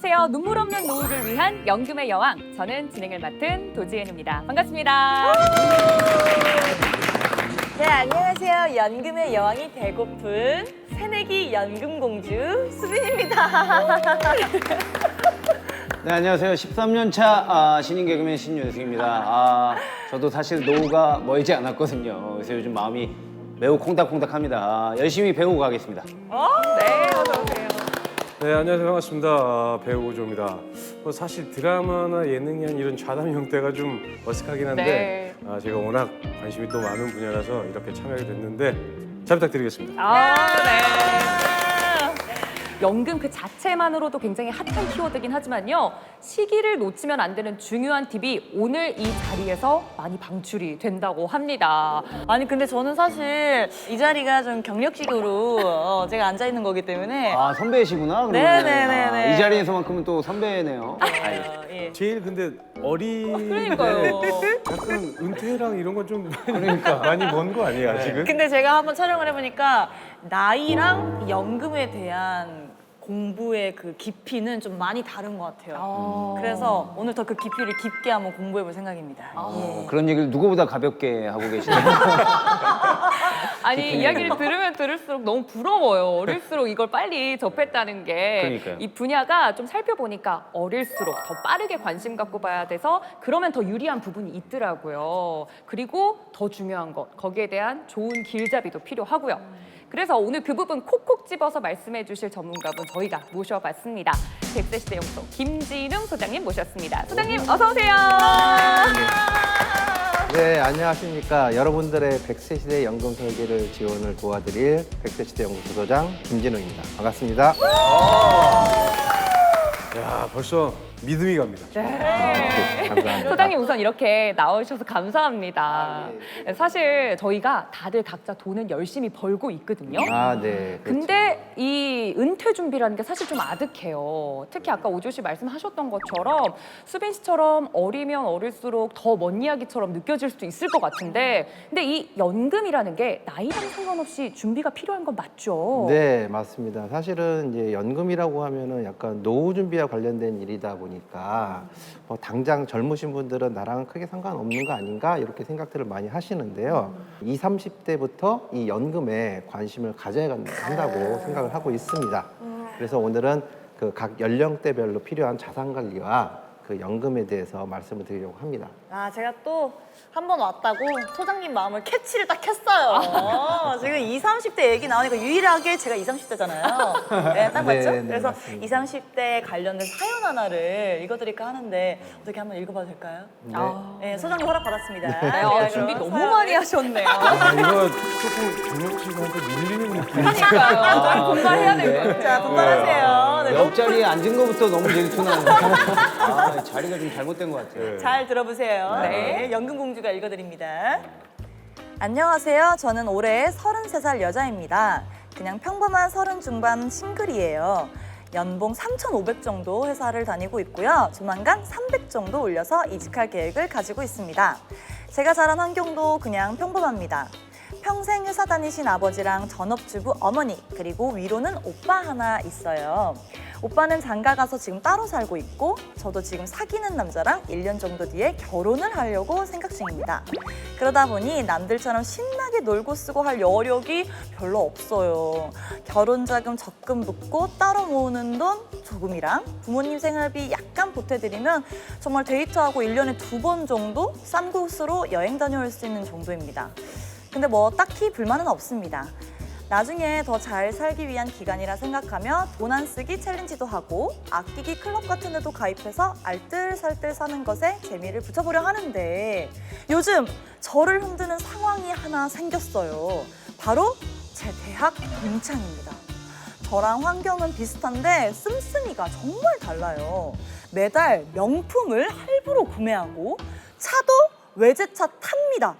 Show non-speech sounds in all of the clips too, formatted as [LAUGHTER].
안녕하세요. 눈물 없는 노후를 위한 연금의 여왕. 저는 진행을 맡은 도지은입니다. 반갑습니다. 네, 안녕하세요. 연금의 여왕이 되고픈 새내기 연금공주 수빈입니다. [LAUGHS] 네, 안녕하세요. 13년 차 아, 신인 개그맨 신윤승입니다. 아, 저도 사실 노후가 멀지 않았거든요. 그래서 요즘 마음이 매우 콩닥콩닥합니다. 아, 열심히 배우고 가겠습니다. 네, 어서 오세요. 네, 안녕하세요. 반갑습니다. 아, 배우 오조입니다. 뭐 사실 드라마나 예능이 한 이런 좌담 형태가 좀 어색하긴 한데 아, 제가 워낙 관심이 또 많은 분야라서 이렇게 참여하게 됐는데 잘 부탁드리겠습니다. 아, 네. 연금 그 자체만으로도 굉장히 핫한 키워드긴 하지만요. 시기를 놓치면 안 되는 중요한 팁이 오늘 이 자리에서 많이 방출이 된다고 합니다. 아니, 근데 저는 사실 이 자리가 좀 경력직으로 어, 제가 앉아 있는 거기 때문에. 아, 선배시구나. 그러면. 네네네네. 아, 이 자리에서만큼은 또 선배네요. 어, 예. 제일 근데 어린데 그러니까요. 약간 은퇴랑 이런 건좀 그러니까 [LAUGHS] 많이 먼 거 아니에요, 아직은? 근데 제가 한번 촬영을 해보니까 나이랑 연금에 대한 공부의 그 깊이는 좀 많이 다른 것 같아요. 그래서 오늘 더 그 깊이를 깊게 한번 공부해 볼 생각입니다. 어, 예. 그런 얘기를 누구보다 가볍게 하고 계시네요. [LAUGHS] 아니 이야기를 들으면 들을수록 너무 부러워요. 어릴수록 이걸 빨리 접했다는 게 그러니까요. 이 분야가 좀 살펴보니까 어릴수록 더 빠르게 관심 갖고 봐야 돼서 그러면 더 유리한 부분이 있더라고요. 그리고 더 중요한 것 거기에 대한 좋은 길잡이도 필요하고요. 그래서 오늘 그 부분 콕콕 집어서 말씀해 주실 전문가분 저희가 모셔봤습니다. 100세 시대 연구소 김진웅 소장님 모셨습니다. 소장님 어서 오세요. 네, 안녕하십니까. 여러분들의 100세 시대 연금 설계를 지원을 도와드릴 100세 시대 연구소 소장 김진웅입니다. 반갑습니다. 야, 벌써 믿음이 갑니다. 네. 감사합니다. 소장님 우선 이렇게 나오셔서 감사합니다. 사실 저희가 다들 각자 돈은 열심히 벌고 있거든요. 아, 네. 그렇죠. 근데 이 은퇴 준비라는 게 사실 좀 아득해요. 특히 아까 오조 씨 말씀하셨던 것처럼 수빈 씨처럼 어리면 어릴수록 더 먼 이야기처럼 느껴질 수도 있을 것 같은데 근데 이 연금이라는 게 나이랑 상관없이 준비가 필요한 건 맞죠? 네, 맞습니다. 사실은 이제 연금이라고 하면은 약간 노후 준비와 관련된 일이다 보니까 뭐 당장 젊으신 분들은 나랑 크게 상관없는 거 아닌가 이렇게 생각들을 많이 하시는데요. 20, 30대부터 이 연금에 관심을 가져야 한다고 생각을 하고 있습니다. 그래서 오늘은 그 각 연령대별로 필요한 자산 관리와 그 연금에 대해서 말씀을 드리려고 합니다. 아, 제가 또 한 번 왔다고 소장님 마음을 캐치를 딱 했어요. 지금 20, 30대 얘기 나오니까 유일하게 제가 20, 30대잖아요. 네, 딱 네, 맞죠? 네, 그래서 맞습니다. 20, 30대 관련된 사연 하나를 읽어드릴까 하는데 어떻게 한번 읽어봐도 될까요? 네. 네, 소장님 허락 받았습니다. 네, 아, 준비 너무 많이 하셨네요. 아, 이거 조금 경력직한테 밀리는 느낌. 그러니까요. 공부해야 될 것 같아요. 자, 분발하세요. 네, 옆자리에 앉은 것부터 너무 질투나는데. [LAUGHS] 아, 자리가 좀 잘못된 것 같아요. 잘 들어보세요. 네. 연금공주가 읽어드립니다. 안녕하세요. 저는 올해 33살 여자입니다. 그냥 평범한 서른 중반 싱글이에요. 연봉 3,500 정도 회사를 다니고 있고요. 조만간 300 정도 올려서 이직할 계획을 가지고 있습니다. 제가 자란 환경도 그냥 평범합니다. 평생 회사 다니신 아버지랑 전업주부 어머니 그리고 위로는 오빠 하나 있어요. 오빠는 장가 가서 지금 따로 살고 있고 저도 지금 사귀는 남자랑 1년 정도 뒤에 결혼을 하려고 생각 중입니다. 그러다 보니 남들처럼 신나게 놀고 쓰고 할 여력이 별로 없어요. 결혼 자금 적금 붓고 따로 모으는 돈 조금이랑 부모님 생활비 약간 보태드리면 정말 데이트하고 1년에 두 번 정도 싼 곳으로 여행 다녀올 수 있는 정도입니다. 근데 뭐 딱히 불만은 없습니다. 나중에 더 잘 살기 위한 기간이라 생각하며 돈 안 쓰기 챌린지도 하고 아끼기 클럽 같은 데도 가입해서 알뜰살뜰 사는 것에 재미를 붙여보려 하는데 요즘 저를 흔드는 상황이 하나 생겼어요. 바로 제 대학 동창입니다. 저랑 환경은 비슷한데 씀씀이가 정말 달라요. 매달 명품을 할부로 구매하고 차도 외제차 탑니다.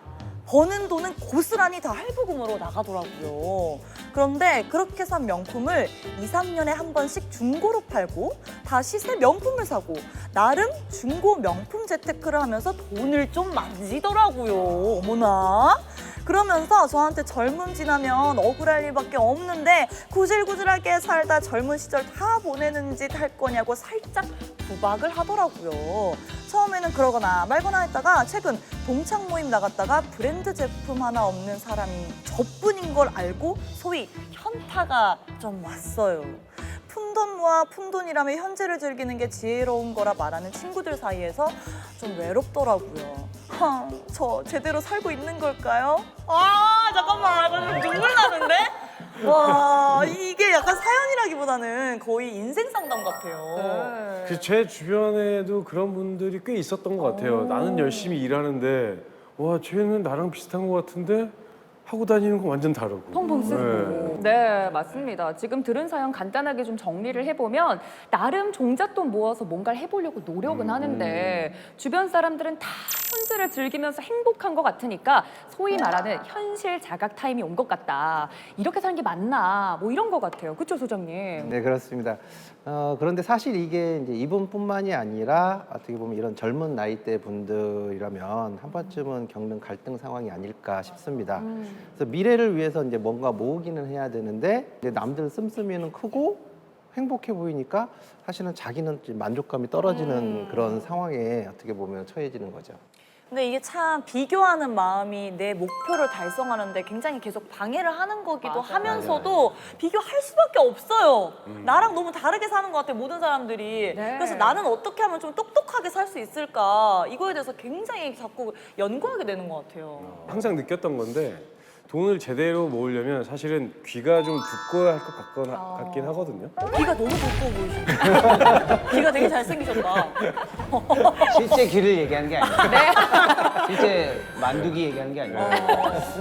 버는 돈은 고스란히 다 할부금으로 나가더라고요. 그런데 그렇게 산 명품을 2, 3년에 한 번씩 중고로 팔고 다시 새 명품을 사고 나름 중고 명품 재테크를 하면서 돈을 좀 만지더라고요. 어머나. 그러면서 저한테 젊음 지나면 억울할 일밖에 없는데 구질구질하게 살다 젊은 시절 다 보내는 짓 할 거냐고 살짝 구박을 하더라고요. 처음에는 그러거나 말거나 했다가 최근 동창 모임 나갔다가 브랜드 제품 하나 없는 사람이 저뿐인 걸 알고 소위 현타가 좀 왔어요. 푼돈 모아 푼돈이라며 현재를 즐기는 게 지혜로운 거라 말하는 친구들 사이에서 좀 외롭더라고요. 하, 저 제대로 살고 있는 걸까요? 아 잠깐만 나 눈물 나는데? 와 이 게 약간 사연이라기보다는 거의 인생 상담 같아요. 그 제 주변에도 그런 분들이 꽤 있었던 것 같아요. 나는 열심히 일하는데 와 쟤는 나랑 비슷한 것 같은데 하고 다니는 건 완전 다르고. 펑펑 쓰고. 네. 네. 맞습니다. 지금 들은 사연 간단하게 좀 정리를 해보면 나름 종잣돈 모아서 뭔가를 해보려고 노력은 음. 하는데 주변 사람들은 다 현재를 즐기면서 행복한 것 같으니까 소위 말하는 현실 자각 타임이 온 것 같다. 이렇게 사는 게 맞나? 뭐 이런 것 같아요. 그렇죠, 소장님? 네 그렇습니다. 어, 그런데 사실 이게 이제 이분뿐만이 아니라 어떻게 보면 이런 젊은 나이대 분들이라면 한 번쯤은 겪는 갈등 상황이 아닐까 싶습니다. 그래서 미래를 위해서 이제 뭔가 모으기는 해야 되는데 이제 남들 씀씀이는 크고 행복해 보이니까 사실은 자기는 좀 만족감이 떨어지는 그런 상황에 어떻게 보면 처해지는 거죠. 근데 이게 참 비교하는 마음이 내 목표를 달성하는데 굉장히 계속 방해를 하는 거기도 맞아요. 하면서도 비교할 수밖에 없어요. 나랑 너무 다르게 사는 것 같아 모든 사람들이. 네. 그래서 나는 어떻게 하면 좀 똑똑하게 살 수 있을까 이거에 대해서 굉장히 자꾸 연구하게 되는 것 같아요. 항상 느꼈던 건데 돈을 제대로 모으려면 사실은 귀가 좀 두꺼워야 할것 어. 같긴 하거든요. 귀가 너무 두꺼워 보이시네. [LAUGHS] 귀가 되게 잘생기셨다. [LAUGHS] 실제 길을 얘기하는 게 아니에요. 실제 만두기 얘기하는 게 아니에요.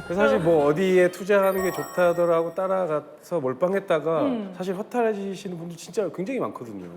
그래서 사실 뭐 어디에 투자하는 게 좋다더라고 따라가서 몰빵했다가 사실 허탈해지시는 분들 진짜 굉장히 많거든요.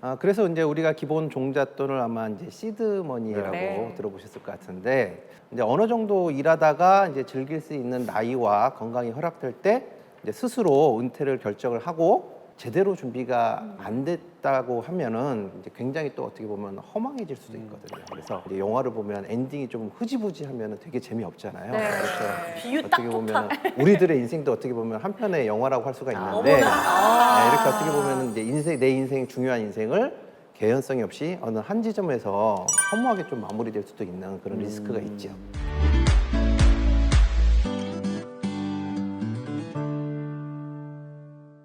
아, 그래서 이제 우리가 기본 종잣돈을 아마 이제 시드머니라고 네. 들어보셨을 것 같은데 이제 어느 정도 일하다가 이제 즐길 수 있는 나이와 건강이 허락될 때 이제 스스로 은퇴를 결정을 하고 제대로 준비가 안 됐다고 하면은 이제 굉장히 또 어떻게 보면 허망해질 수도 있거든요. 그래서 이제 영화를 보면 엔딩이 좀 흐지부지하면 되게 재미없잖아요. 네. 그래서 비유 딱 어떻게. 보면 [LAUGHS] 우리들의 인생도 어떻게 보면 한 편의 영화라고 할 수가 있는데 어머나. 네, 이렇게 어떻게 보면 이제 인생 내 인생 중요한 인생을 개연성이 없이 어느 한 지점에서 허무하게 좀 마무리될 수도 있는 그런 리스크가 있죠.